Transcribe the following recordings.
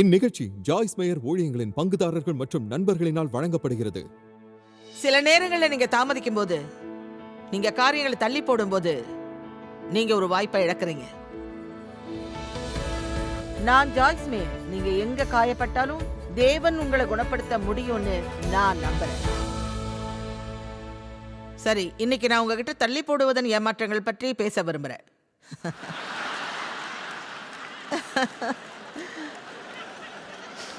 இந்நிகழ்ச்சி Joyce mayor ஊழியங்களின் பங்குதாரர்கள் மற்றும் நண்பர்களினால் வழங்கப்படுகிறது. சில நேரங்களில் நீங்க தாமதிக்கும் போது நீங்க காரியங்களை தள்ளி போடும்போது நீங்க ஒரு வாய்ப்பை இழக்கிறீங்க. நான் ஜாய்ஸ் மே நீங்க எங்க காயப்பட்டாலும் தேவன் உங்களை குணப்படுத்த முடியும்னு நான் நம்புறேன். சரி இன்னைக்கு நான் உங்ககிட்ட தள்ளி போடுவதன் ஏமாற்றங்கள் பற்றி பேச விரும்புறேன்.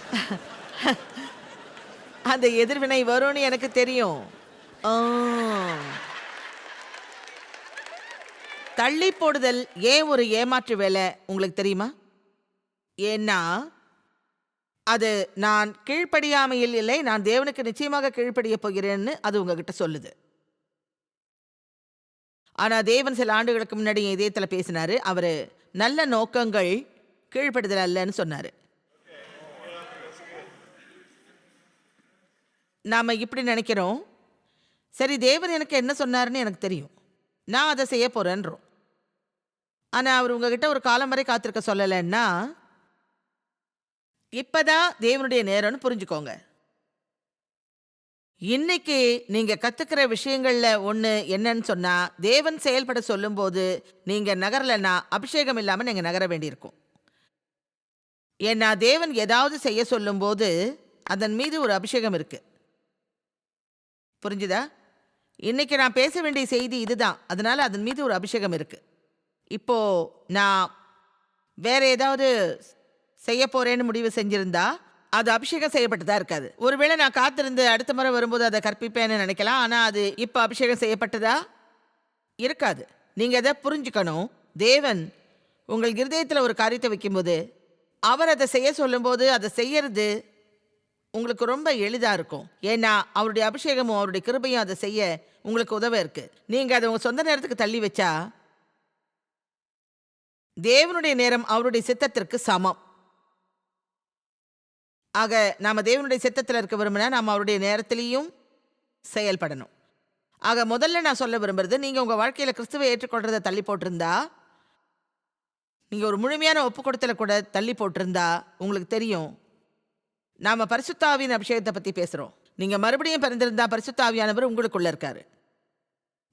அந்த எதிர்வினை வரும்னு எனக்கு தெரியும். தள்ளி போடுதல் ஏன் ஒரு ஏமாற்று வேலை உங்களுக்கு தெரியுமா? ஏன்னா அது நான் கீழ்ப்படியாமையில் இல்லை நான் தேவனுக்கு நிச்சயமாக கீழ்ப்படிய போகிறேன்னு அது உங்ககிட்ட சொல்லுது. ஆனால் தேவன் சில ஆண்டுகளுக்கு முன்னாடி இதயத்தில் பேசினார் பேசினாரு நல்ல நோக்கங்கள் கீழ்ப்படுதல் அல்லன்னு சொன்னார். நாம் இப்படி நினைக்கிறோம். சரி தேவன் எனக்கு என்ன சொன்னாருன்னு எனக்கு தெரியும். நான் அதை செய்ய போகிறேன்றோம் ஆனால் அவர் உங்ககிட்ட ஒரு காலம் வரை காத்திருக்க சொல்லலைன்னா இப்போதான் தேவனுடைய நேரம்னு புரிஞ்சுக்கோங்க. இன்னைக்கு நீங்க கத்துக்கிற விஷயங்கள்ல ஒன்று என்னன்னு சொன்னா தேவன் செயல்பட சொல்லும்போது நீங்க நகரலன்னா அபிஷேகம் இல்லாமல் நீங்க நகர வேண்டியிருக்கும். ஏன்னா தேவன் ஏதாவது செய்ய சொல்லும்போது அதன் மீது ஒரு அபிஷேகம் இருக்கு. புரிஞ்சுதா? இன்னைக்கு நான் பேச வேண்டிய செய்தி இதுதான். அதனால அதன் மீது ஒரு அபிஷேகம் இருக்கு. இப்போ நான் வேற ஏதாவது செய்ய போறேன்னு முடிவு செஞ்சிருந்தா அது அபிஷேகம் செய்யப்பட்டதா இருக்காது. ஒருவேளை நான் காத்திருந்து அடுத்த முறை வரும்போது அதை கற்பிப்பேன்னு நினைக்கலாம். ஆனா அது இப்போ அபிஷேகம் செய்யப்பட்டதா? இருக்காது. நீங்க அதை புரிஞ்சுக்கணும். தேவன் உங்கள் இருதயத்தில் ஒரு காரியத்தை வைக்கும்போது அவர் அதை செய்ய சொல்லும்போது அதை செய்யறது உங்களுக்கு ரொம்ப எளிதாக இருக்கும். ஏன்னா அவருடைய அபிஷேகமும் அவருடைய கிருபையும் அதை செய்ய உங்களுக்கு உதவ இருக்கு. நீங்கள் அதை உங்கள் சொந்த நேரத்துக்கு தள்ளி வச்சா தேவனுடைய நேரம் அவருடைய சித்தத்திற்கு சமம். ஆக நாம் தேவனுடைய சித்தத்தில் இருக்க விரும்பினா நாம் அவருடைய நேரத்திலையும் செயல்படணும். ஆக முதல்ல நான் சொல்ல விரும்புறது நீங்கள் உங்கள் வாழ்க்கையில் கிறிஸ்துவை ஏற்றுக்கொள்றதை தள்ளி போட்டிருந்தா நீங்கள் ஒரு முழுமையான ஒப்பு கொடுத்தல கூட தள்ளி போட்டிருந்தா உங்களுக்கு தெரியும் நாம் பரிசுத்தாவின் அபிஷேகத்தை பற்றி பேசுகிறோம் நீங்கள் மறுபடியும் பிறந்திருந்தா பரிசுத்தாவியானவர் உங்களுக்குள்ளே இருக்காரு.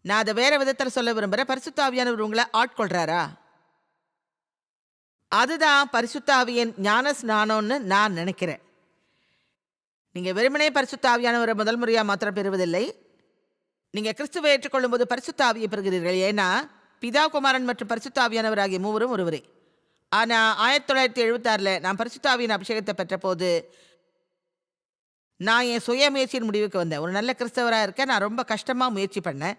நான் அதை வேறு விதத்தில் சொல்ல விரும்புகிறேன் பரிசுத்தாவியானவர் உங்களை ஆட்கொள்கிறாரா அதுதான் பரிசுத்தாவியின் ஞான ஸ்நானம்னு நான் நினைக்கிறேன். நீங்கள் வெறுமனே பரிசுத்தாவியானவரை முதல் முறையாக மாத்திரம் பெறுவதில்லை. நீங்கள் கிறிஸ்துவை ஏற்றுக்கொள்ளும் போது பரிசுத்தாவியை பெறுகிறீர்கள். ஏன்னா பிதா குமாரன் மற்றும் பரிசுத்தாவியானவர் ஆகிய மூவரும் ஒருவரே. ஆனால் ஆயிரத்தி தொள்ளாயிரத்தி எழுபத்தாறுல நான் பரிசுத்தாவியின் அபிஷேகத்தை பெற்ற போது நான் என் சுய முயற்சியின் முடிவுக்கு வந்தேன். ஒரு நல்ல கிறிஸ்தவராக இருக்க நான் ரொம்ப கஷ்டமாக முயற்சி பண்ணேன்.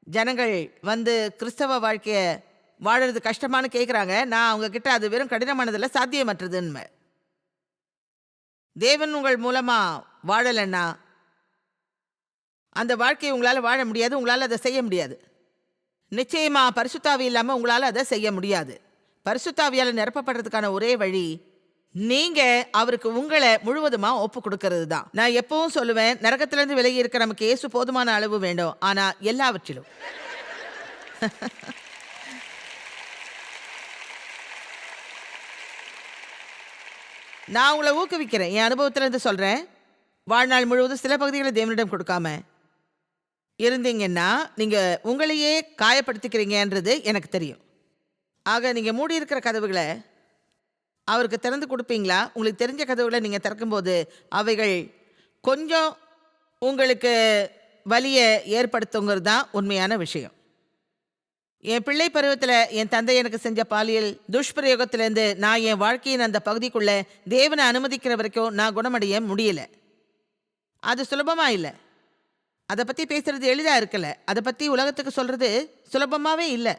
ஜனங்கள் வந்து கிறிஸ்தவ வாழ்க்கையை வாழறது கஷ்டமான்னு கேட்குறாங்க நான் அவங்கக்கிட்ட அது வெறும் கடினமானதில் சாத்தியமற்றதுன்னு தேவன் உங்கள் மூலமாக வாழலைன்னா அந்த வாழ்க்கையை உங்களால் வாழ முடியாது. உங்களால் அதை செய்ய முடியாது. நிச்சயமாக பரிசுத்தாவி இல்லாமல் உங்களால் அதை செய்ய முடியாது. பரிசுத்தாவியால் நிரப்பப்படுறதுக்கான ஒரே வழி நீங்க அவருக்கு உங்களை முழுவதுமா ஒப்பு கொடுக்கறது தான் நான் எப்பவும் சொல்லுவேன் நரகத்திலிருந்து விலகி இருக்க நமக்கு இயேசு போதுமான அளவு வேண்டும். ஆனா எல்லாவற்றிலும். நான் உங்களை ஊக்குவிக்கிறேன். என் அனுபவத்திலேருந்து சொல்கிறேன் சொல்றேன். வாழ்நாள் முழுவதும் சில பகுதிகளை தேவனிடம் கொடுக்காம இருந்தீங்கன்னா நீங்க உங்களையே காயப்படுத்திக்கிறீங்கன்றது எனக்கு தெரியும். ஆக நீங்க மூடி இருக்கிற கதவுகளை அவருக்கு திறந்து கொடுப்பீங்களா? உங்களுக்கு தெரிஞ்ச கதவுகளை நீங்கள் திறக்கும்போது அவைகள் கொஞ்சம் உங்களுக்கு வலியை ஏற்படுத்துங்கிறது தான் உண்மையான விஷயம். என் பிள்ளை பருவத்தில் என் தந்தை எனக்கு செஞ்ச பாலியல் துஷ்பிரயோகத்திலேருந்து நான் என் வாழ்க்கையின் அந்த பகுதிக்குள்ளே தேவனை அனுமதிக்கிற வரைக்கும் நான் குணமடைய முடியல. அது சுலபமாக இல்லை. அதை பற்றி பேசுகிறது எளிதாக இருக்கலை. அதை பற்றி உலகத்துக்கு சொல்கிறது சுலபமாகவே இல்லை.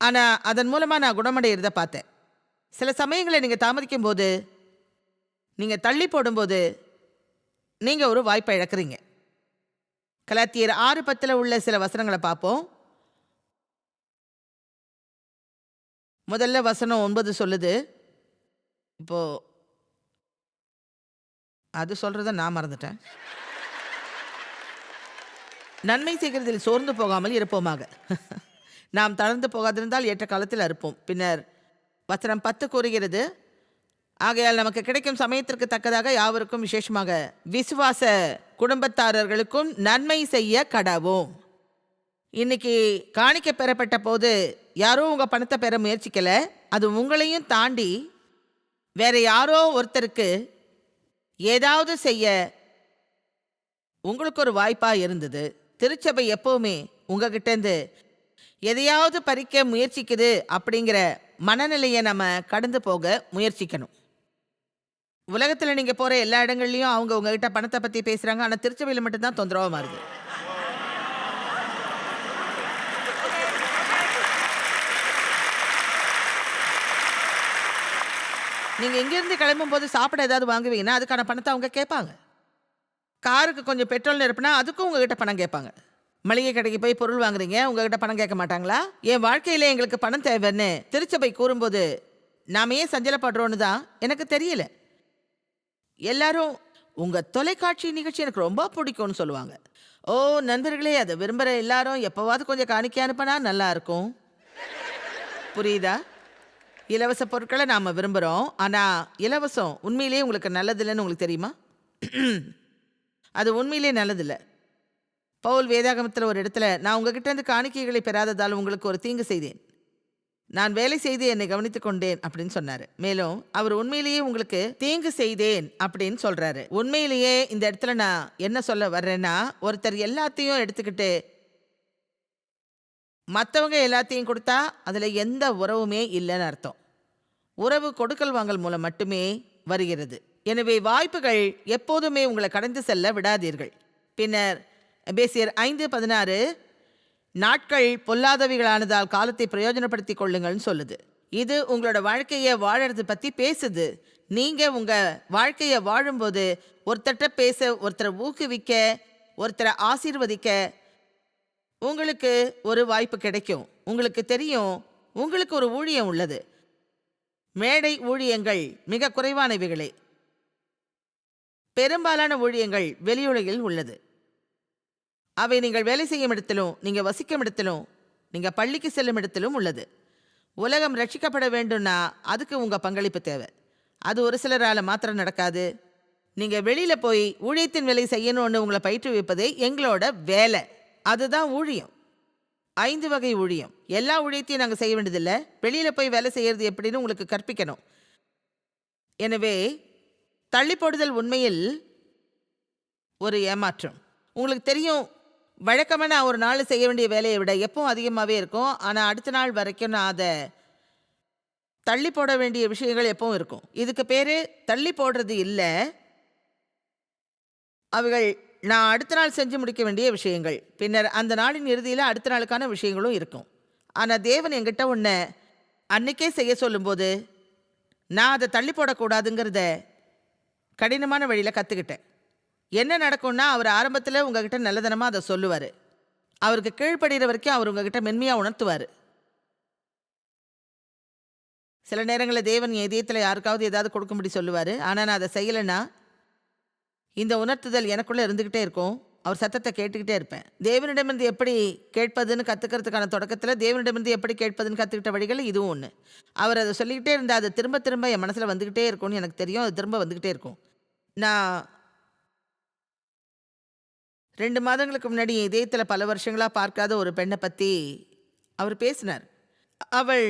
ஆனால் அதன் மூலமாக நான் குணமடைகிறத பார்த்தேன். சில சமயங்களை நீங்கள் தாமதிக்கும் போது நீங்கள் தள்ளி போடும்போது நீங்கள் ஒரு வாய்ப்பை இழக்கிறீங்க. கலாத்தியர் ஆறு பத்தில் உள்ள சில வசனங்களை பார்ப்போம். முதல்ல வசனம் ஒன்பது சொல்லுது. இப்போ அது சொல்கிறத நான் மறந்துட்டேன். நன்மை செய்கிறதில் சோர்ந்து போகாமல் இருப்போமாக. நாம் தளர்ந்து போகாதிருந்தால் ஏற்ற காலத்தில் அறுப்போம். பின்னர் வசனம் பத்து கூறுகிறது ஆகையால் நமக்கு கிடைக்கும் சமயத்திற்கு தக்கதாக யாவருக்கும் விசேஷமாக விசுவாச குடும்பத்தாரர்களுக்கும் நன்மை செய்ய கடவோம். இன்னைக்கு காணிக்க பெறப்பட்ட போது யாரோ உங்கள் பணத்தை பெற முயற்சிக்கலை அது உங்களையும் தாண்டி வேற யாரோ ஒருத்தருக்கு ஏதாவது செய்ய உங்களுக்கு ஒரு வாய்ப்பாக இருந்தது. திருச்சபை எப்போவுமே உங்ககிட்டேருந்து எதையாவது பறிக்க முயற்சிக்குது அப்படிங்கிற மனநிலையை நம்ம கடந்து போக முயற்சிக்கணும். உலகத்தில் நீங்கள் போகிற எல்லா இடங்கள்லையும் அவங்க உங்ககிட்ட பணத்தை பற்றி பேசுகிறாங்க ஆனால் திருச்சபையில் மட்டும்தான் தொந்தரவாக மாறுது. நீங்கள் இங்கேருந்து கிளம்பும் போது சாப்பிட ஏதாவது வாங்குவீங்கன்னா அதுக்கான பணத்தை அவங்க கேட்பாங்க. காருக்கு கொஞ்சம் பெட்ரோல் நிரப்புனா அதுக்கும் உங்ககிட்ட பணம் கேட்பாங்க. மளிகை கடைக்கு போய் பொருள் வாங்குறீங்க உங்ககிட்ட பணம் கேட்க மாட்டாங்களா? என் வாழ்க்கையில எங்களுக்கு பணம் தேவைன்னு திருச்சபை கூறும்போது நாம ஏன் சஞ்சலப்படுறோன்னு தான் எனக்கு தெரியல. எல்லாரும் உங்க தொலைக்காட்சி நிகழ்ச்சி எனக்கு ரொம்ப பிடிக்கும்னு சொல்லுவாங்க. ஓ நண்பர்களே அதை விரும்புகிற எல்லாரும் எப்போவாவது கொஞ்சம் காணிக்க அனுப்பினா நல்லா இருக்கும். புரியுதா? இலவச பொருட்களை நாம் விரும்புகிறோம் ஆனால் இலவசம் உண்மையிலேயே உங்களுக்கு நல்லதில்லைன்னு உங்களுக்கு தெரியுமா? அது உண்மையிலேயே நல்லதில்லை. பவுல் வேதாகமத்தில் ஒரு இடத்துல நான் உங்ககிட்ட இருந்து காணிக்கைகளை பெறாததால் உங்களுக்கு ஒரு தீங்கு செய்தேன். நான் வேலை செய்து என்னை கவனித்துக் கொண்டேன் அப்படின்னு சொன்னாரு. மேலும் அவர் உண்மையிலேயே உங்களுக்கு தீங்கு செய்தேன் அப்படின்னு சொல்றாரு. உண்மையிலேயே இந்த இடத்துல நான் என்ன சொல்ல வர்றேன்னா ஒருத்தர் எல்லாத்தையும் எடுத்துக்கிட்டு மற்றவங்க எல்லாத்தையும் கொடுத்தா அதில் எந்த உறவுமே இல்லைன்னு அர்த்தம். உறவு கொடுக்கல் வாங்கல் மூலம் மட்டுமே வருகிறது. எனவே வாய்ப்புகள் எப்போதுமே உங்களை கடந்து செல்ல விடாதீர்கள். பின்னர் பேசியர் ஐந்து பதினாறு நாட்கள் பொல்லாதவைகளானதால் காலத்தை பிரயோஜனப்படுத்திக் கொள்ளுங்கள்னு சொல்லுது. இது உங்களோட வாழ்க்கையை வாழறது பற்றி பேசுது. நீங்கள் உங்கள் வாழ்க்கையை வாழும்போது ஒருத்தர்கிட்ட பேச ஒருத்தரை ஊக்குவிக்க ஒருத்தரை ஆசீர்வதிக்க உங்களுக்கு ஒரு வாய்ப்பு கிடைக்கும். உங்களுக்கு தெரியும் உங்களுக்கு ஒரு ஊழியம் உள்ளது. மேடை ஊழியங்கள் மிக குறைவானவைகளே. பெரும்பாலான ஊழியங்கள் வெளியுலகில் உள்ளது. அவை நீங்கள் வேலை செய்யும் இடத்திலும் நீங்கள் வசிக்கும் இடத்திலும் நீங்கள் பள்ளிக்கு செல்லும் இடத்திலும் உள்ளது. உலகம் ரட்சிக்கப்பட வேண்டும்னா அதுக்கு உங்கள் பங்களிப்பு தேவை. அது ஒரு சிலரால் மாத்திரம் நடக்காது. நீங்கள் வெளியில் போய் ஊழியத்தின் வேலை செய்யணும்னு உங்களை பயிற்றுவிப்பதே எங்களோட வேலை. அதுதான் ஊழியம். ஐந்து வகை ஊழியம். எல்லா ஊழியத்தையும் நாங்கள் செய்ய வேண்டியதில்லை. வெளியில் போய் வேலை செய்கிறது எப்படின்னு உங்களுக்கு கற்பிக்கணும். எனவே தள்ளி போடுதல் உண்மையில் ஒரு ஏமாற்றம். உங்களுக்கு தெரியும் வழக்கமாக நான் ஒரு நாள் செய்ய வேண்டிய வேலையை விட எப்பவும் அதிகமாகவே இருக்கும். ஆனால் அடுத்த நாள் வரைக்கும் நான் அதை தள்ளி போட வேண்டிய விஷயங்கள் எப்பவும் இருக்கும். இதுக்கு பேர் தள்ளி போடுறது இல்லை. அவைகள் நான் அடுத்த நாள் செஞ்சு முடிக்க வேண்டிய விஷயங்கள். பின்னர் அந்த நாளின் இறுதியில் அடுத்த நாளுக்கான விஷயங்களும் இருக்கும். ஆனால் தேவன் என்கிட்ட ஒன்று அன்னைக்கே செய்ய சொல்லும்போது நான் அதை தள்ளி போடக்கூடாதுங்கிறத கடினமான வழியில் கற்றுக்கிட்டேன் என்ன நடக்கும்னா அவர் ஆரம்பத்தில் உங்ககிட்ட நல்லதனமாக அதை சொல்லுவார். அவருக்கு கீழ்ப்படுகிற வரைக்கும் அவர் உங்ககிட்ட மென்மையாக உணர்த்துவார். சில நேரங்களில் தேவன் என் இதயத்தில் யாருக்காவது ஏதாவது கொடுக்கும்படி சொல்லுவார். ஆனால் நான் அதை செய்யலைன்னா இந்த உணர்த்துதல் எனக்குள்ளே இருந்துக்கிட்டே இருக்கும். அவர் சத்தத்தை கேட்டுக்கிட்டே இருப்பேன். தேவனிடமிருந்து எப்படி கேட்பதுன்னு கற்றுக்கிறதுக்கான தொடக்கத்தில் தேவனிடமிருந்து எப்படி கேட்பதுன்னு கற்றுக்கிட்ட வழிகள் இதுவும் ஒன்று அவர் அதை சொல்லிக்கிட்டே இருந்தால் அது திரும்ப திரும்ப என் மனசில் வந்துக்கிட்டே இருக்கும்னு எனக்கு தெரியும். அது திரும்ப வந்துக்கிட்டே இருக்கும். நான் ரெண்டு மாதங்களுக்கு முன்னாடி இதயத்தில் பல வருஷங்களாக பார்க்காத ஒரு பெண்ணை பற்றி அவர் பேசினார். அவள்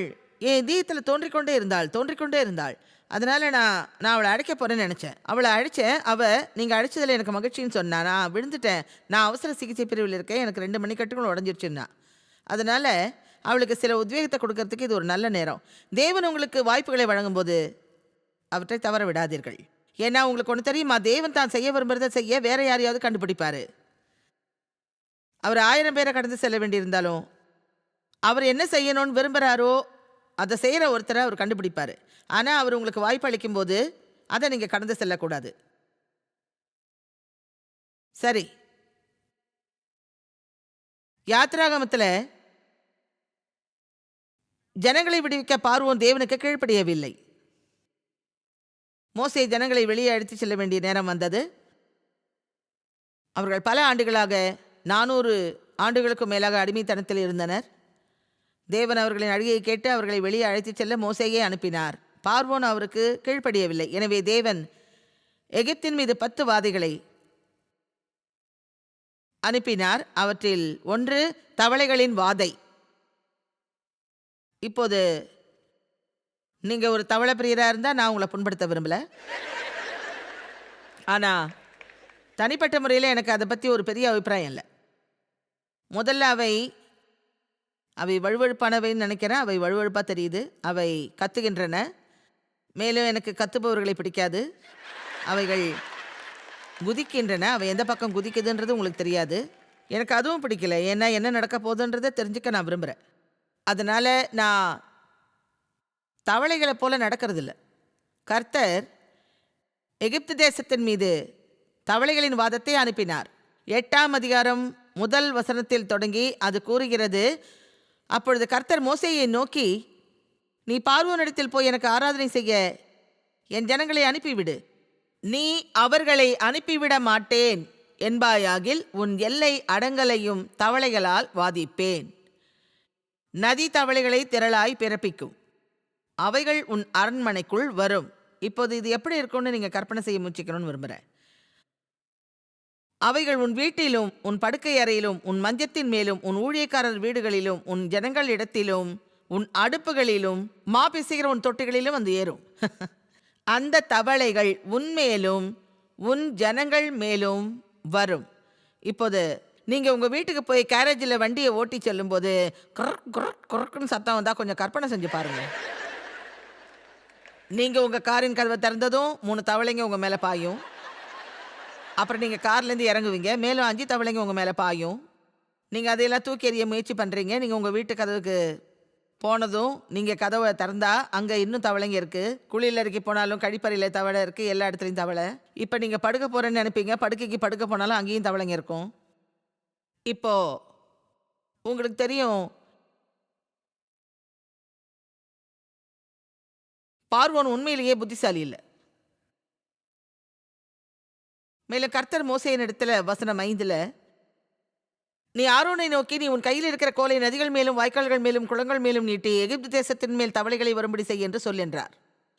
என் இதயத்தில் தோன்றிக்கொண்டே இருந்தாள் தோன்றிக்கொண்டே இருந்தாள். அதனால் நான் நான் அவளை அழைக்க போகிறேன்னு நினச்சேன். அவளை அழைச்சேன். அவள் நீங்கள் அழைச்சதில் எனக்கு மகிழ்ச்சின்னு சொன்னா நான் விழுந்துட்டேன். நான் அவசர சிகிச்சை பிரிவில் இருக்கேன். எனக்கு ரெண்டு மணிக்கட்டுகளும் உடஞ்சிருச்சுன்னா. அதனால் அவளுக்கு சில உத்வேகத்தை கொடுக்கறதுக்கு இது ஒரு நல்ல நேரம். தேவன் உங்களுக்கு வாய்ப்புகளை வழங்கும்போது அவற்றை தவற விடாதீர்கள். ஏன்னா உங்களுக்கு ஒன்று தெரியுமா? தேவன் தான் செய்ய விரும்புகிறத செய்ய வேற யாரையாவது கண்டுபிடிப்பாரு. அவர் ஆயிரம் பேரை கடந்து செல்ல வேண்டியிருந்தாலும் அவர் என்ன செய்யணும்னு விரும்புகிறாரோ அதை செய்கிற ஒருத்தரை அவர் கண்டுபிடிப்பார். ஆனால் அவர் உங்களுக்கு வாய்ப்பு அளிக்கும்போது அதை நீங்கள் கடந்து செல்லக்கூடாது. சரி. யாத்ராகமத்தில் ஜனங்களை விடுவிக்க பார்வோம் தேவனுக்கு கீழ்ப்படியவில்லை. மோசே ஜனங்களை வெளியே அழைத்து செல்ல வேண்டிய நேரம் வந்தது. அவர்கள் பல ஆண்டுகளாக நானூறு ஆண்டுகளுக்கும் மேலாக அடிமைத்தனத்தில் இருந்தனர். தேவன் அவர்களின் அழுகையை கேட்டு அவர்களை வெளியே அழைத்துச் செல்ல மோசேயே அனுப்பினார். பார்வோன் அவருக்கு கீழ்ப்படியவில்லை. எனவே தேவன் எகிப்தின் மீது பத்து வாதைகளை அனுப்பினார். அவற்றில் ஒன்று தவளைகளின் வாதை. இப்போது நீங்க ஒரு தவளை பிரியராக இருந்தால் நான் உங்களை புண்படுத்த விரும்பல. ஆனால் தனிப்பட்ட முறையில் எனக்கு அதை பற்றி ஒரு பெரிய அபிப்பிராயம் இல்லை. முதல்ல அவை அவை வழுவழுப்பானவைன்னு நினைக்கிறேன். அவை வழுவழுப்பாக தெரியுது. அவை கத்துகின்றன. மேலும் எனக்கு கத்துபவர்களை பிடிக்காது. அவைகள் குதிக்கின்றன. அவை எந்த பக்கம் குதிக்குதுன்றது உங்களுக்கு தெரியாது. எனக்கு அதுவும் பிடிக்கல. ஏன்னா என்ன நடக்க போகுதுன்றதை தெரிஞ்சுக்க நான் விரும்புகிறேன் அதனால் நான் தவளைகளை போல் நடக்கிறதில்ல. கர்த்தர் எகிப்து தேசத்தின் மீது தவளைகளின் வாதத்தை அனுப்பினார். எட்டாம் அதிகாரம் முதல் வசனத்தில் தொடங்கி அது கூறுகிறது அப்பொழுது கர்த்தர் மோசையை நோக்கி நீ பார்வோனிடத்தில் போய் எனக்கு ஆராதனை செய்ய என் ஜனங்களை அனுப்பிவிடு. நீ அவர்களை அனுப்பிவிட மாட்டேன் என்பாயாகில் உன் எல்லை அடங்கலையும் தவளைகளால் வாதிப்பேன். நதி தவளைகளை திரளாய் பிறப்பிக்கும். அவைகள் உன் அரண்மனைக்குள் வரும். இப்போது இது எப்படி இருக்கும்னு நீங்கள் கற்பனை செய்ய முயற்சிக்கணும்னு விரும்புகிறேன் அவைகள் உன் வீட்டிலும் உன் படுக்கை அறையிலும் உன் மஞ்சத்தின் மேலும் உன் ஊழியக்காரர் வீடுகளிலும் உன் ஜனங்கள் இடத்திலும் உன் அடுப்புகளிலும் மா பிசைகிற உன் தொட்டிகளிலும் வந்து ஏறும். அந்த தவளைகள் உன் மேலும் உன் ஜனங்கள் மேலும் வரும். இப்போது நீங்கள் உங்கள் வீட்டுக்கு போய் கேரேஜில் வண்டியை ஓட்டி செல்லும்போது குரக் குரக் குரக்குன்னு சத்தம் வந்தால் கொஞ்சம் கற்பனை செஞ்சு பாருங்கள் நீங்கள் உங்கள் காரின் கதவை திறந்ததும் மூணு தவளைங்க உங்கள் மேலே பாயும். அப்புறம் நீங்கள் கார்லேருந்து இறங்குவீங்க. மேலும் அஞ்சு தவளைங்க உங்கள் மேலே பாயும். நீங்கள் அதையெல்லாம் தூக்கி எறிய முயற்சி பண்ணுறீங்க நீங்கள் உங்கள் வீட்டு கதவுக்கு போனதும் நீங்கள் கதவை திறந்தா அங்கே இன்னும் தவளைங்க இருக்குது குளியல் இறக்கி போனாலும் கழிப்பறையில் தவளை இருக்குது எல்லா இடத்துலையும் தவளை. இப்போ நீங்கள் படுக்க போகிறேன்னு நினைப்பீங்க. படுக்கைக்கு படுக்க போனாலும் அங்கேயும் தவளைங்க இருக்கும். இப்போது உங்களுக்கு தெரியும். பார்வோன் உண்மையிலேயே புத்திசாலி இல்லை. மேலும் கர்த்தர் மோசையின் இடத்துல வசனம் ஐந்துல நீ ஆரோனை நோக்கி நீ உன் கையில் இருக்கிற கோலை நதிகள் மேலும் வாய்க்கால்கள் மேலும் குளங்கள் மேலும் நீட்டி எகிப்து தேசத்தின் மேல் தவளைகளை வரும்படி செய் என்று சொல்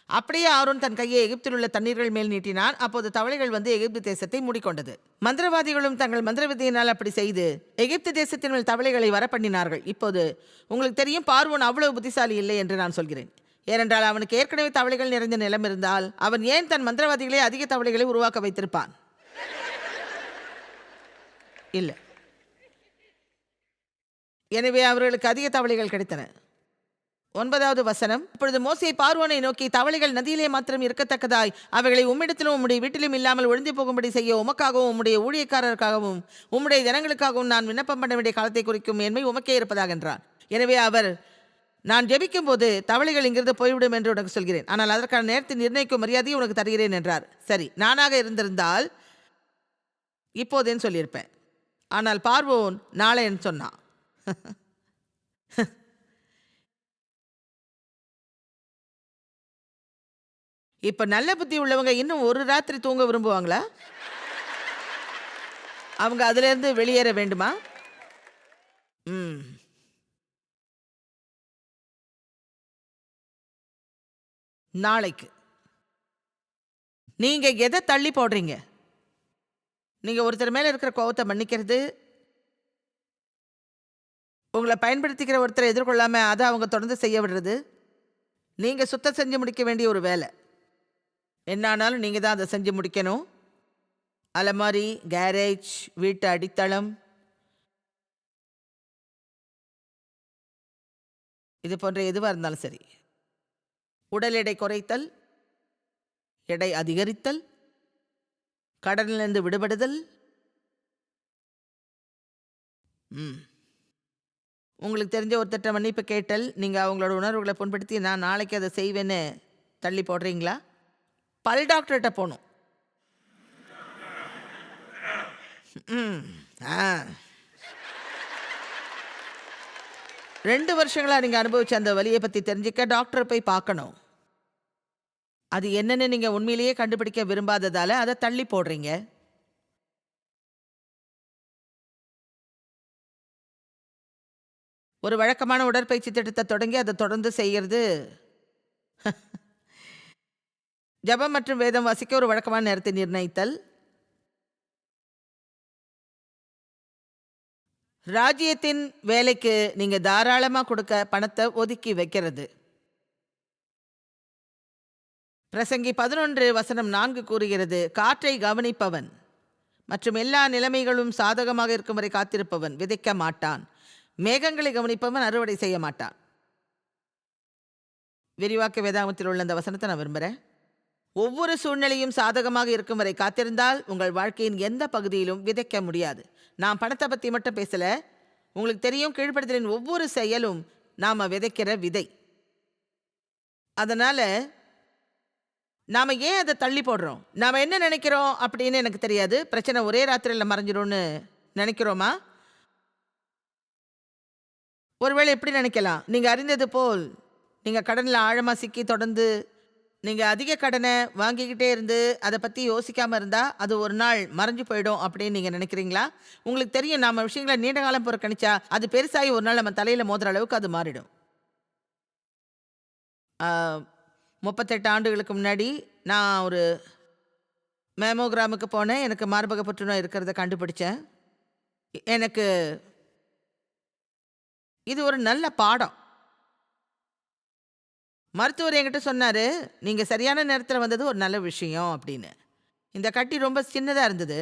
அப்படியே ஆரோன் தன் கையை எகிப்தில் உள்ள தண்ணீர்கள் மேல் நீட்டினான். அப்போது தவளைகள் வந்து எகிப்து தேசத்தை மூடிக்கொண்டது. மந்திரவாதிகளும் தங்கள் மந்திரவிதியினால் அப்படி செய்து எகிப்து தேசத்தின் மேல் தவளைகளை வர பண்ணினார்கள் இப்போது உங்களுக்கு தெரியும் பார்வோன் அவ்வளவு புத்திசாலி இல்லை என்று நான் சொல்கிறேன். ஏனென்றால் அவனுக்கு ஏற்கனவே தவளைகள் நிறைந்த நிலம் இருந்தால் அவன் ஏன் தன் மந்திரவாதிகளே அதிக தவளைகளை உருவாக்க வைத்திருப்பான்? இல்லை. எனவே அவர்களுக்கு அதிக தவளைகள் கிடைத்தன. ஒன்பதாவது வசனம் இப்பொழுது மோசையை பார்வோனை நோக்கி தவளைகள் நதியிலே மாத்திரம் இருக்கத்தக்கதாய் அவைகளை உம்மிடத்திலும் உம்முடைய வீட்டிலும் இல்லாமல் ஒழிந்து போகும்படி செய்ய உமக்காகவும் உம்முடைய ஊழியக்காரருக்காகவும் உம்முடைய ஜனங்களுக்காகவும் நான் விண்ணப்பம் பண்ண வேண்டிய காலத்தை குறிக்கும் என்மை உமக்கே இருப்பதாக என்றார் எனவே அவர் நான் ஜெபிக்கும் போது தவளைகள் இங்கிருந்து போய்விடும் என்று உனக்கு சொல்கிறேன். ஆனால் அதற்கான நேரத்தை நிர்ணயிக்கும் மரியாதையை உனக்கு தருகிறேன் என்றார். சரி நானாக இருந்திருந்தால் இப்போதேன்னு சொல்லியிருப்பேன். ஆனால் பார்வோன் நாளைன்னு சொன்னான். இப்ப நல்ல புத்தி உள்ளவங்க இன்னும் ஒரு ராத்திரி தூங்க விரும்புவாங்களா? அவங்க அதுலேருந்து வெளியேற வேண்டுமா? ம். நாளைக்கு. நீங்க எதை தள்ளி போடுறீங்க? நீங்கள் ஒருத்தர் மேலே இருக்கிற கோபத்தை மன்னிக்கிறது உங்களை பயன்படுத்திக்கிற ஒருத்தரை எதிர்கொள்ளாமல் அதை அவங்க தொடர்ந்து செய்ய விடுறது நீங்கள் சுத்தம் செஞ்சு முடிக்க வேண்டிய ஒரு வேலை. என்ன ஆனாலும் தான் அதை செஞ்சு முடிக்கணும். அலமாரி கேரேஜ் வீட்டு அடித்தளம். இது போன்ற எதுவாக இருந்தாலும் சரி. உடல் எடை குறைத்தல் எடை அதிகரித்தல் கடனிலிருந்து விடுபடுதல். ம். உங்களுக்கு தெரிஞ்ச ஒருத்தட்ட மன்னிப்பு கேட்டல். நீங்கள் அவங்களோட உணர்வுகளை புண்படுத்தி நான் நாளைக்கு அதை செய்வேன்னு தள்ளி போடுறீங்களா? பல் டாக்டர்கிட்ட போகணும் ம். ஆ. ரெண்டு வருஷங்களாக நீங்கள் அனுபவிச்ச அந்த வழியை பற்றி தெரிஞ்சுக்க டாக்டரை போய் பார்க்கணும். அது என்னன்னு நீங்க உண்மையிலேயே கண்டுபிடிக்க விரும்பாததால அதை தள்ளி போடுறீங்க. ஒரு வழக்கமான உடற்பயிற்சி திட்டத்தை தொடங்கி அதை தொடர்ந்து செய்கிறது ஜெபம் மற்றும் வேதம் வாசிக்க ஒரு வழக்கமான நேரத்தை நிர்ணயித்தல். ராஜ்யத்தின் வேலைக்கு நீங்க தாராளமா கொடுக்க பணத்தை ஒதுக்கி வைக்கிறது. பிரசங்கி பதினொன்று வசனம் நான்கு கூறுகிறது காற்றை கவனிப்பவன் மற்றும் எல்லா நிலைமைகளும் சாதகமாக இருக்கும் வரை காத்திருப்பவன் விதைக்க மாட்டான். மேகங்களை கவனிப்பவன் அறுவடை செய்ய மாட்டான். விரிவாக்க வேதாகமத்தில் உள்ள அந்த வசனத்தை நான் விரும்புகிறேன் ஒவ்வொரு சூழ்நிலையும் சாதகமாக இருக்கும் வரை காத்திருந்தால் உங்கள் வாழ்க்கையின் எந்த பகுதியிலும் விதைக்க முடியாது. நான் பணத்தை பற்றி மட்டும் பேசலை. உங்களுக்கு தெரியும் கீழ்ப்படுத்தலின் ஒவ்வொரு செயலும் நாம் விதைக்கிற விதை. அதனால் நாம் ஏன் அதை தள்ளி போடுறோம்? நாம் என்ன நினைக்கிறோம் அப்படின்னு எனக்கு தெரியாது. பிரச்சனை ஒரே ராத்திரியில் மறைஞ்சிரும்னு நினைக்கிறோமா? ஒருவேளை எப்படி நினைக்கலாம்? நீங்கள் அறிந்தது போல் நீங்கள் கடனில் ஆழமாக சிக்கி தொடர்ந்து நீங்கள் அதிக கடனை வாங்கிக்கிட்டே இருந்து அதை பற்றி யோசிக்காமல் இருந்தால் அது ஒரு நாள் மறைஞ்சு போயிடும் அப்படின்னு நீங்கள் நினைக்கிறீங்களா? உங்களுக்கு தெரியும் நம்ம விஷயங்களை நீண்ட காலம் புறக்கணிச்சா அது பெருசாகி ஒரு நாள் நம்ம தலையில் மோதுற அளவுக்கு அது மாறிடும். முப்பத்தெட்டு ஆண்டுகளுக்கு முன்னாடி நான் ஒரு மேமோகிராமுக்கு போனேன். எனக்கு மார்பக புற்றுநோய் இருக்கிறத கண்டுபிடிச்சேன். எனக்கு இது ஒரு நல்ல பாடம். மருத்துவர் என்கிட்ட சொன்னார் நீங்கள் சரியான நேரத்தில் வந்தது ஒரு நல்ல விஷயம் அப்படின்னு. இந்த கட்டி ரொம்ப சின்னதாக இருந்தது.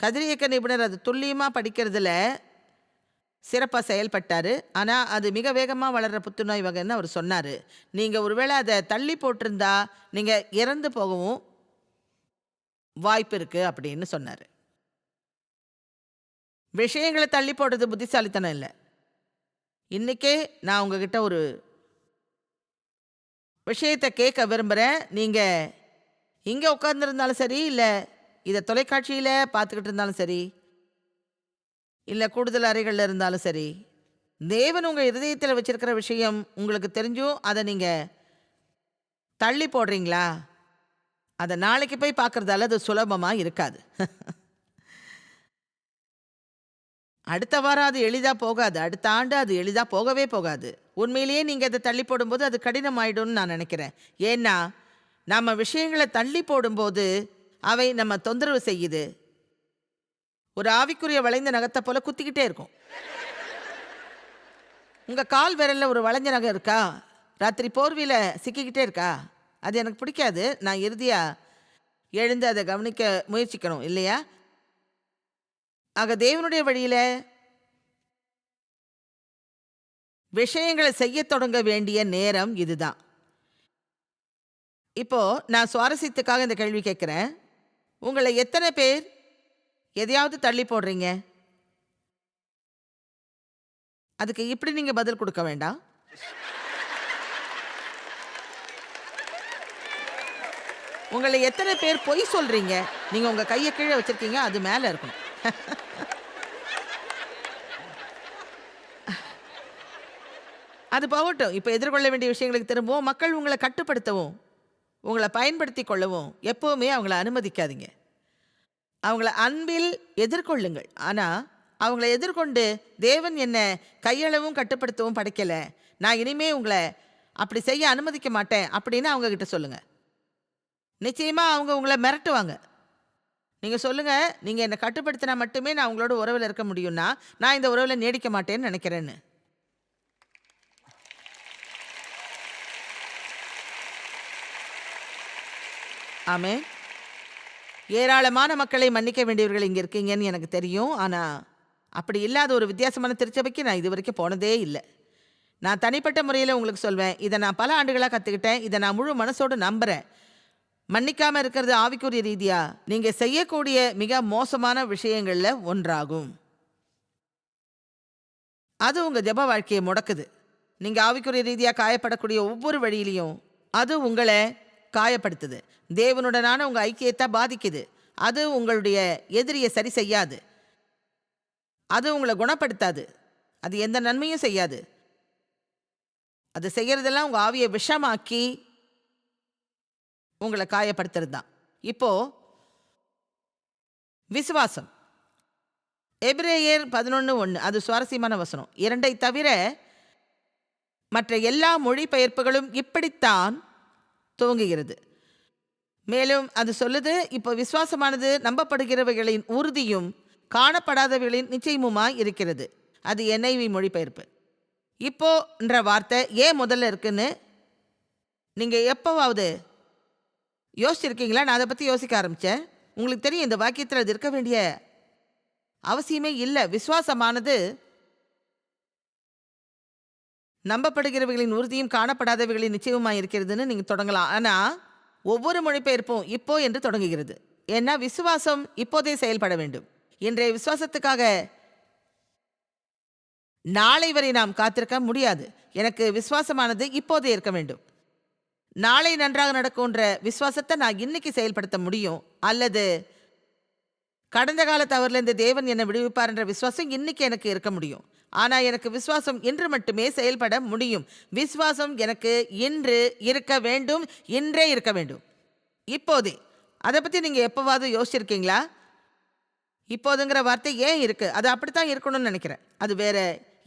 கதிரியக்க நிபுணர் அது துல்லியமாக படிக்கிறதுல சிறப்பாக செயல்பட்டார். ஆனால் அது மிக வேகமாக வளர்கிற புத்துநோய் வகைன்னு அவர் சொன்னார். நீங்கள் ஒருவேளை அதை தள்ளி போட்டிருந்தா நீங்கள் இறந்து போகவும் வாய்ப்பு இருக்குது அப்படின்னு சொன்னார். விஷயங்களை தள்ளி போடுறது புத்திசாலித்தனம் இல்லை. இன்றைக்கே நான் உங்ககிட்ட ஒரு விஷயத்தை கேட்க விரும்புகிறேன் நீங்கள் இங்கே உட்காந்துருந்தாலும் சரி இல்லை இதை தொலைக்காட்சியில் பார்த்துக்கிட்டு இருந்தாலும் சரி இல்லை கூடுதல் அறைகளில் இருந்தாலும் சரி. தேவன் உங்கள் இருதயத்தில் வச்சிருக்கிற விஷயம் உங்களுக்கு தெரிஞ்சும் அதை நீங்கள் தள்ளி போடுறீங்களா? அதை நாளைக்கு போய் பார்க்குறதால அது சுலபமாக இருக்காது. அடுத்த வாரம் அது எளிதாக போகாது. அடுத்த ஆண்டு அது எளிதாக போகவே போகாது. உண்மையிலேயே நீங்கள் அதை தள்ளி போடும்போது அது கடினமாயிடும்னு நான் நினைக்கிறேன். ஏன்னா நம்ம விஷயங்களை தள்ளி போடும்போது அவை நம்ம தொந்தரவு செய்யுது. ஒரு ஆவிக்குரிய வளைந்த நகத்தை போல குத்திக்கிட்டே இருக்கும். உங்கள் கால் விரலில் ஒரு வளைஞ்ச நகை இருக்கா? ராத்திரி போர்வியில் சிக்கிக்கிட்டே இருக்கா? அது எனக்கு பிடிக்காது. நான் இறுதியாக எழுந்து அதை கவனிக்க முயற்சிக்கணும் இல்லையா? ஆக தேவனுடைய வழியில விஷயங்களை செய்ய தொடங்க வேண்டிய நேரம் இதுதான். இப்போ நான் சுவாரஸ்யத்துக்காக இந்த கேள்வி கேட்குறேன். உங்களை எத்தனை பேர் எதையாவது தள்ளி போடுறீங்க? அதுக்கு இப்படி நீங்க பதில் கொடுக்க வேண்டாம். உங்களை எத்தனை பேர் பொய் சொல்றீங்க? நீங்க உங்க கையை கீழே வச்சிருக்கீங்க அது மேல இருக்கணும். அது போகட்டும். இப்போ எதிர்கொள்ள வேண்டிய விஷயங்களுக்கு திரும்பவும் மக்கள் உங்களை கட்டுப்படுத்தவும் உங்களை பயன்படுத்தி கொள்ளவும் எப்போவுமே அவங்கள அனுமதிக்காதீங்க. அவங்கள அன்பில் எதிர்கொள்ளுங்கள். ஆனால் அவங்கள எதிர்கொண்டு தேவன் என்ன கையளவும் கட்டுப்படுத்தவும் படைக்கலை. நான் இனிமே உங்களை அப்படி செய்ய அனுமதிக்க மாட்டேன் அப்படின்னு அவங்க சொல்லுங்கள் நிச்சயமாக அவங்க உங்களை மிரட்டுவாங்க. நீங்கள் சொல்லுங்கள் நீங்கள் என்னை கட்டுப்படுத்தினா மட்டுமே நான் உங்களோட உறவில் இருக்க முடியும்னா நான் இந்த உறவில் நீடிக்க மாட்டேன்னு நினைக்கிறேன்னு. ஆமே ஏராளமான மக்களை மன்னிக்க வேண்டியவர்கள் இங்கே இருக்கீங்கன்னு எனக்கு தெரியும். ஆனால் அப்படி இல்லாத ஒரு வித்தியாசமான திருச்சபைக்கு நான் இது வரைக்கும் போனதே இல்லை. நான் தனிப்பட்ட முறையில் உங்களுக்கு சொல்வேன். இதை நான் பல ஆண்டுகளாக கற்றுக்கிட்டேன் இதை நான் முழு மனசோடு நம்புகிறேன் மன்னிக்காமல் இருக்கிறது ஆவிக்குரிய ரீதியாக நீங்கள் செய்யக்கூடிய மிக மோசமான விஷயங்களில் ஒன்றாகும். அது உங்கள் ஜெப வாழ்க்கையை முடக்குது. நீங்கள் ஆவிக்குரிய ரீதியாக காயப்படக்கூடிய ஒவ்வொரு வழியிலையும் அது உங்களை காயப்படுத்துது. தேவனுடனான உங்கள் ஐக்கியத்தை பாதிக்குது. அது உங்களுடைய எதிரியை சரி செய்யாது. அது உங்களை குணப்படுத்தாது. அது எந்த நன்மையும் செய்யாது. அது செய்யறதெல்லாம் உங்கள் ஆவியை விஷமாக்கி உங்களை காயப்படுத்துறது தான் இப்போ விசுவாசம். எபிரேயர் பதினொன்று ஒன்று அது சுவாரஸ்யமான வசனம். இரண்டை தவிர மற்ற எல்லா மொழிபெயர்ப்புகளும் இப்படித்தான் துவங்குகிறது. மேலும் அது சொல்லுது இப்போ விசுவாசமானது நம்பப்படுகிறவைகளின் உறுதியும் காணப்படாதவைகளின் நிச்சயமுமாய் இருக்கிறது. அது என்ஐவி மொழிபெயர்ப்பு. இப்போன்ற வார்த்தை ஏன் முதல்ல இருக்குன்னு நீங்கள் எப்போவாவது யோசிச்சிருக்கீங்களா? நான் அதை பற்றி யோசிக்க ஆரம்பித்தேன் உங்களுக்கு தெரியும் இந்த வாக்கியத்தில் அது இருக்க வேண்டிய அவசியமே இல்லை. விசுவாசமானது நம்பப்படுகிறவைகளின் உறுதியும் காணப்படாதவைகளின் நிச்சயமாக இருக்கிறதுன்னு நீங்கள் தொடங்கலாம். ஆனால் ஒவ்வொரு மொழிபெயர்ப்பும் இப்போ என்று தொடங்குகிறது. ஏன்னா விசுவாசம் இப்போதே செயல்பட வேண்டும். இன்றைய விசுவாசத்துக்காக நாளை வரை நாம் காத்திருக்க முடியாது. எனக்கு விசுவாசமானது இப்போதே இருக்க வேண்டும். நாளை நன்றாக நடக்கும்ன்ற விசுவாசத்தை நான் இன்னைக்கு செயல்படுத்த முடியும். அல்லது கடந்த கால தவறுலேருந்து தேவன் என்னை விடுவிப்பார் என்ற விசுவாசம் இன்னைக்கு எனக்கு இருக்க முடியும். ஆனால் எனக்கு விசுவாசம் இன்று மட்டுமே செயல்பட முடியும். விசுவாசம் எனக்கு இன்று இருக்க வேண்டும் இன்றே இருக்க வேண்டும். இப்போதே அதை பற்றி நீங்கள் எப்போவாவது யோசிச்சிருக்கீங்களா? இப்போதுங்கிற வார்த்தை ஏன் இருக்குது அது அப்படித்தான் இருக்கணும்னு நினைக்கிறேன். அது வேற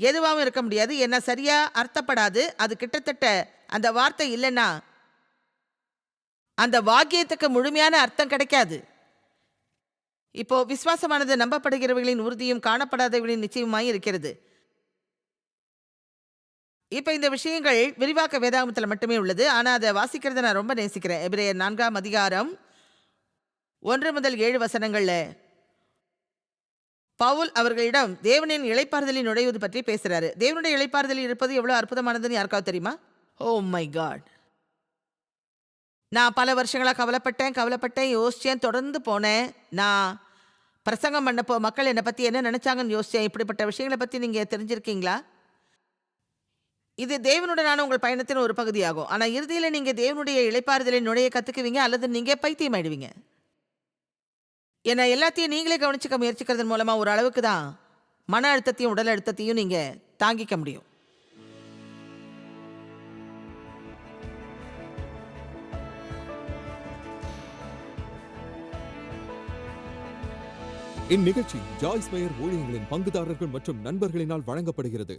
எதுவாகவும் இருக்க முடியாது. என்ன சரியாக அர்த்தப்படாது. அது கிட்டத்தட்ட அந்த வார்த்தை இல்லைன்னா அந்த வாக்கியத்துக்கு முழுமையான அர்த்தம் கிடைக்காது. இப்போ விசுவாசமானது நம்பப்படுகிறவர்களின் உறுதியும் காணப்படாதவர்களின் நிச்சயமாய் இருக்கிறது. இப்போ இந்த விஷயங்கள் விரிவாக்க வேதாகமத்தில் மட்டுமே உள்ளது. ஆனால் அதை வாசிக்கிறத நான் ரொம்ப நேசிக்கிறேன். எபிரேயர் நான்காம் அதிகாரம் ஒன்று முதல் ஏழு வசனங்களில் பவுல் அவர்களிடம் தேவனின் இழைப்பாறுதலில் நுழைவது பற்றி பேசுகிறாரு தேவனுடைய இழைப்பாறுதலில் இருப்பது எவ்வளோ அற்புதமானதுன்னு யாருக்காவது தெரியுமா? Oh my God. நான் பல வருஷங்களாக கவலைப்பட்டேன் கவலைப்பட்டேன் யோசிச்சேன் தொடர்ந்து போனேன். நான் பிரசங்கம் பண்ணப்போ மக்கள் என்னை பற்றி என்ன நினைச்சாங்கன்னு யோசிச்சேன். இப்படிப்பட்ட விஷயங்களை பற்றி நீங்கள் தெரிஞ்சிருக்கீங்களா? இது தேவனுடனான உங்கள் பயணத்தின் ஒரு பகுதியாகும். ஆனால் இறுதியில் நீங்கள் தேவனுடைய இழைப்பாறுதலை நுழைய கற்றுக்குவீங்க அல்லது நீங்கள் பைத்தியம் ஆயிடுவீங்க ஏன்னா எல்லாத்தையும் நீங்களே கவனிச்சுக்க முயற்சிக்கிறதன் மூலமாக ஒரு அளவுக்கு தான் மன அழுத்தத்தையும் உடல் அழுத்தத்தையும் நீங்கள் தாங்கிக்க முடியும். இந்நிகழ்ச்சி ஜாய்ஸ் மேயர் ஊழியங்களின் பங்குதாரர்கள் மற்றும் நண்பர்களினால் வழங்கப்படுகிறது.